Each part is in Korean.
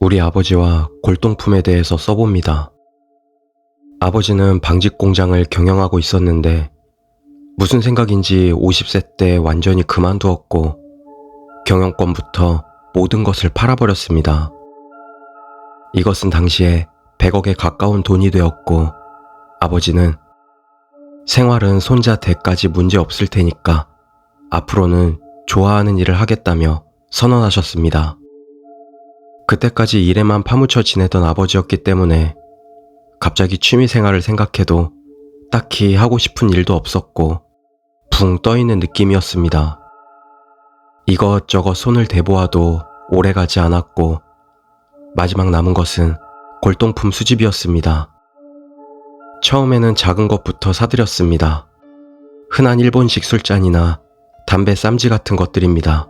우리 아버지와 골동품에 대해서 써봅니다. 아버지는 방직 공장을 경영하고 있었는데 무슨 생각인지 50세 때 완전히 그만두었고 경영권부터 모든 것을 팔아버렸습니다. 이것은 당시에 100억에 가까운 돈이 되었고 아버지는 생활은 손자 대까지 문제 없을 테니까 앞으로는 좋아하는 일을 하겠다며 선언하셨습니다. 그때까지 일에만 파묻혀 지내던 아버지였기 때문에 갑자기 취미 생활을 생각해도 딱히 하고 싶은 일도 없었고 붕 떠있는 느낌이었습니다. 이것저것 손을 대보아도 오래 가지 않았고 마지막 남은 것은 골동품 수집이었습니다. 처음에는 작은 것부터 사들였습니다. 흔한 일본식 술잔이나 담배 쌈지 같은 것들입니다.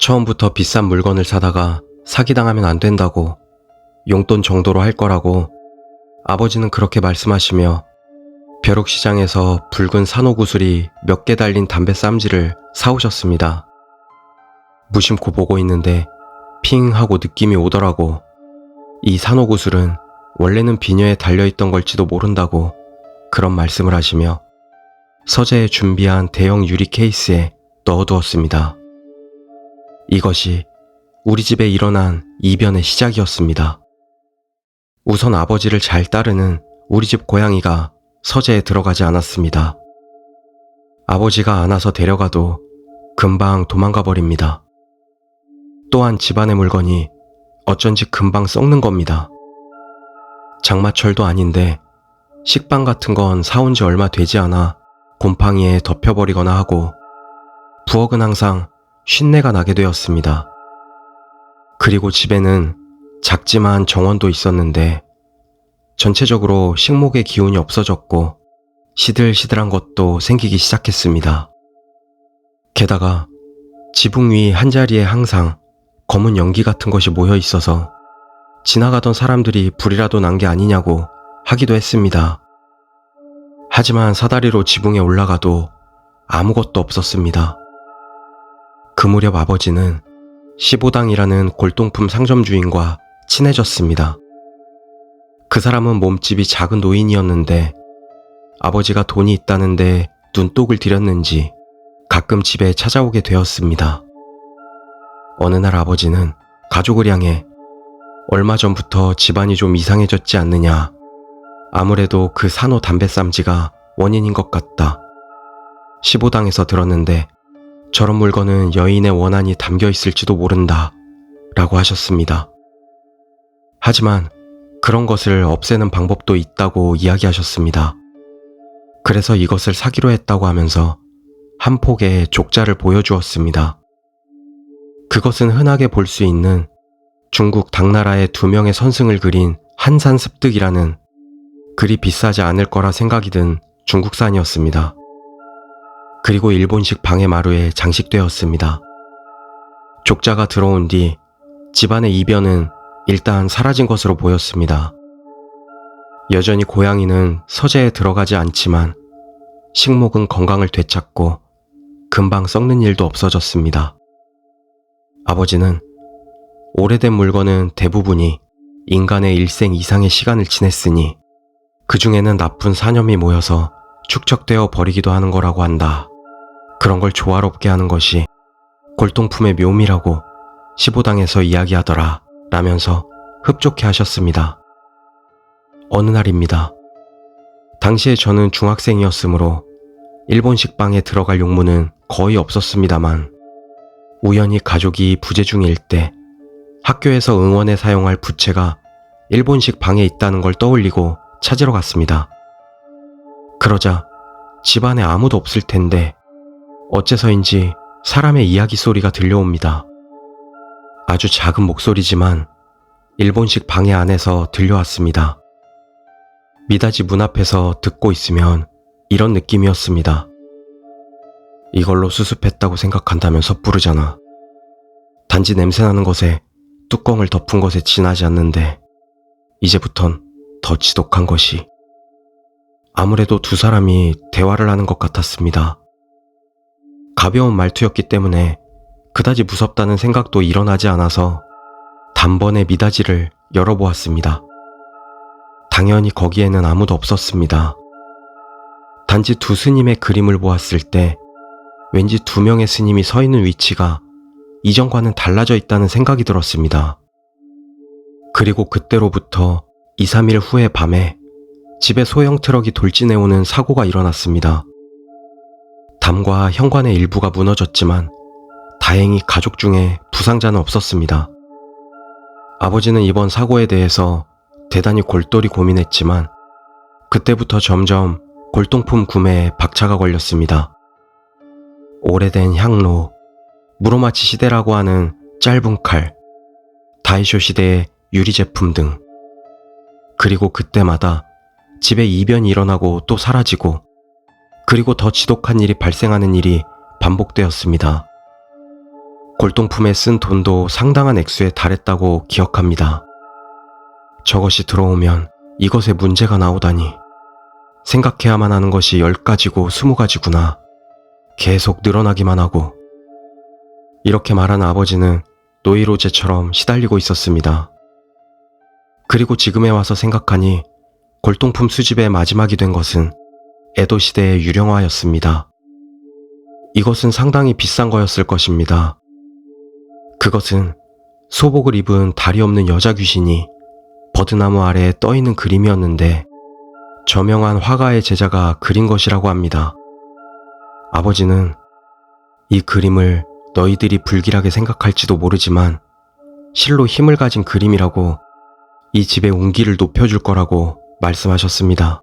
처음부터 비싼 물건을 사다가 사기당하면 안 된다고 용돈 정도로 할 거라고 아버지는 그렇게 말씀하시며 벼룩시장에서 붉은 산호구슬이 몇 개 달린 담배 쌈지를 사오셨습니다. 무심코 보고 있는데 핑 하고 느낌이 오더라고. 이 산호구슬은 원래는 비녀에 달려있던 걸지도 모른다고 그런 말씀을 하시며 서재에 준비한 대형 유리 케이스에 넣어두었습니다. 이것이 우리 집에 일어난 이변의 시작이었습니다. 우선 아버지를 잘 따르는 우리 집 고양이가 서재에 들어가지 않았습니다. 아버지가 안아서 데려가도 금방 도망가 버립니다. 또한 집안의 물건이 어쩐지 금방 썩는 겁니다. 장마철도 아닌데 식빵 같은 건 사온 지 얼마 되지 않아 곰팡이에 덮여버리거나 하고 부엌은 항상 쉰내가 나게 되었습니다. 그리고 집에는 작지만 정원도 있었는데 전체적으로 식목의 기운이 없어졌고 시들시들한 것도 생기기 시작했습니다. 게다가 지붕 위 한자리에 항상 검은 연기 같은 것이 모여 있어서 지나가던 사람들이 불이라도 난 게 아니냐고 하기도 했습니다. 하지만 사다리로 지붕에 올라가도 아무것도 없었습니다. 그 무렵 아버지는 15당이라는 골동품 상점 주인과 친해졌습니다. 그 사람은 몸집이 작은 노인이었는데 아버지가 돈이 있다는데 눈독을 들였는지 가끔 집에 찾아오게 되었습니다. 어느 날 아버지는 가족을 향해 얼마 전부터 집안이 좀 이상해졌지 않느냐. 아무래도 그 산호 담배쌈지가 원인인 것 같다. 15당에서 들었는데 저런 물건은 여인의 원한이 담겨 있을지도 모른다. 라고 하셨습니다. 하지만 그런 것을 없애는 방법도 있다고 이야기하셨습니다. 그래서 이것을 사기로 했다고 하면서 한 폭의 족자를 보여주었습니다. 그것은 흔하게 볼 수 있는 중국 당나라의 두 명의 선승을 그린 한산 습득이라는 그리 비싸지 않을 거라 생각이 든 중국산이었습니다. 그리고 일본식 방해 마루에 장식되었습니다. 족자가 들어온 뒤 집안의 이변은 일단 사라진 것으로 보였습니다. 여전히 고양이는 서재에 들어가지 않지만 식목은 건강을 되찾고 금방 썩는 일도 없어졌습니다. 아버지는 오래된 물건은 대부분이 인간의 일생 이상의 시간을 지냈으니 그 중에는 나쁜 사념이 모여서 축적되어 버리기도 하는 거라고 한다. 그런 걸 조화롭게 하는 것이 골동품의 묘미라고 15당에서 이야기하더라. 라면서 흡족해 하셨습니다. 어느 날입니다. 당시에 저는 중학생이었으므로 일본식 방에 들어갈 용무는 거의 없었습니다만 우연히 가족이 부재 중일 때 학교에서 응원에 사용할 부채가 일본식 방에 있다는 걸 떠올리고 찾으러 갔습니다. 그러자 집안에 아무도 없을 텐데 어째서인지 사람의 이야기 소리가 들려옵니다. 아주 작은 목소리지만 일본식 방해 안에서 들려왔습니다. 미닫이 문 앞에서 듣고 있으면 이런 느낌이었습니다. 이걸로 수습했다고 생각한다면 섣부르잖아. 단지 냄새나는 것에 뚜껑을 덮은 것에 지나지 않는데 이제부턴 더 지독한 것이 아무래도 두 사람이 대화를 하는 것 같았습니다. 가벼운 말투였기 때문에 그다지 무섭다는 생각도 일어나지 않아서 단번에 미닫이를 열어보았습니다. 당연히 거기에는 아무도 없었습니다. 단지 두 스님의 그림을 보았을 때 왠지 두 명의 스님이 서 있는 위치가 이전과는 달라져 있다는 생각이 들었습니다. 그리고 그때로부터 2, 3일 후의 밤에 집에 소형 트럭이 돌진해오는 사고가 일어났습니다. 담과 현관의 일부가 무너졌지만 다행히 가족 중에 부상자는 없었습니다. 아버지는 이번 사고에 대해서 대단히 골똘히 고민했지만 그때부터 점점 골동품 구매에 박차가 걸렸습니다. 오래된 향로, 무로마치 시대라고 하는 짧은 칼, 다이쇼 시대의 유리 제품 등. 그리고 그때마다 집에 이변이 일어나고 또 사라지고, 그리고 더 지독한 일이 발생하는 일이 반복되었습니다. 골동품에 쓴 돈도 상당한 액수에 달했다고 기억합니다. 저것이 들어오면 이것에 문제가 나오다니. 생각해야만 하는 것이 10가지고 20가지구나. 계속 늘어나기만 하고. 이렇게 말한 아버지는 노이로제처럼 시달리고 있었습니다. 그리고 지금에 와서 생각하니 골동품 수집의 마지막이 된 것은 에도 시대의 유령화였습니다. 이것은 상당히 비싼 거였을 것입니다. 그것은 소복을 입은 다리 없는 여자 귀신이 버드나무 아래에 떠 있는 그림이었는데 저명한 화가의 제자가 그린 것이라고 합니다. 아버지는 이 그림을 너희들이 불길하게 생각할지도 모르지만 실로 힘을 가진 그림이라고 이 집의 운기를 높여줄 거라고 말씀하셨습니다.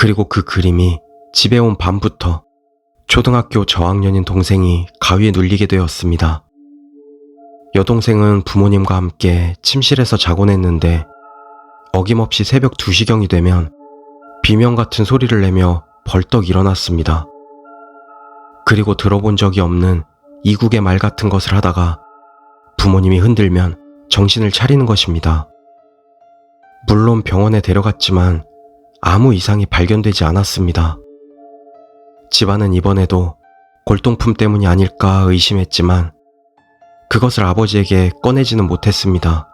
그리고 그 그림이 집에 온 밤부터 초등학교 저학년인 동생이 가위에 눌리게 되었습니다. 여동생은 부모님과 함께 침실에서 자곤 했는데 어김없이 새벽 2시경이 되면 비명 같은 소리를 내며 벌떡 일어났습니다. 그리고 들어본 적이 없는 이국의 말 같은 것을 하다가 부모님이 흔들면 정신을 차리는 것입니다. 물론 병원에 데려갔지만 아무 이상이 발견되지 않았습니다. 집안은 이번에도 골동품 때문이 아닐까 의심했지만 그것을 아버지에게 꺼내지는 못했습니다.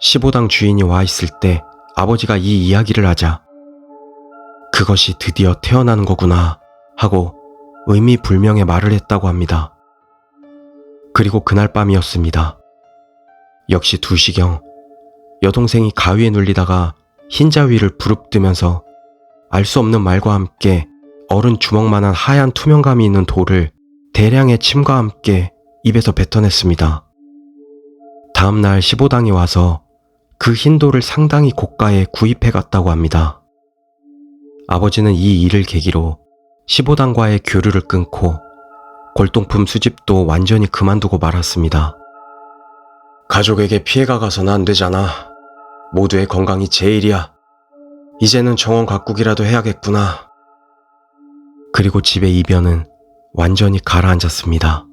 15당 주인이 와 있을 때 아버지가 이 이야기를 하자 그것이 드디어 태어나는 거구나 하고 의미 불명의 말을 했다고 합니다. 그리고 그날 밤이었습니다. 역시 2시경 여동생이 가위에 눌리다가 흰자 위를 부릅뜨면서 알 수 없는 말과 함께 어른 주먹만한 하얀 투명감이 있는 돌을 대량의 침과 함께 입에서 뱉어냈습니다. 다음날 15당이 와서 그 흰 돌을 상당히 고가에 구입해 갔다고 합니다. 아버지는 이 일을 계기로 15당과의 교류를 끊고 골동품 수집도 완전히 그만두고 말았습니다. 가족에게 피해가 가서는 안 되잖아. 모두의 건강이 제일이야. 이제는 정원 가꾸기라도 해야겠구나. 그리고 집의 이변은 완전히 가라앉았습니다.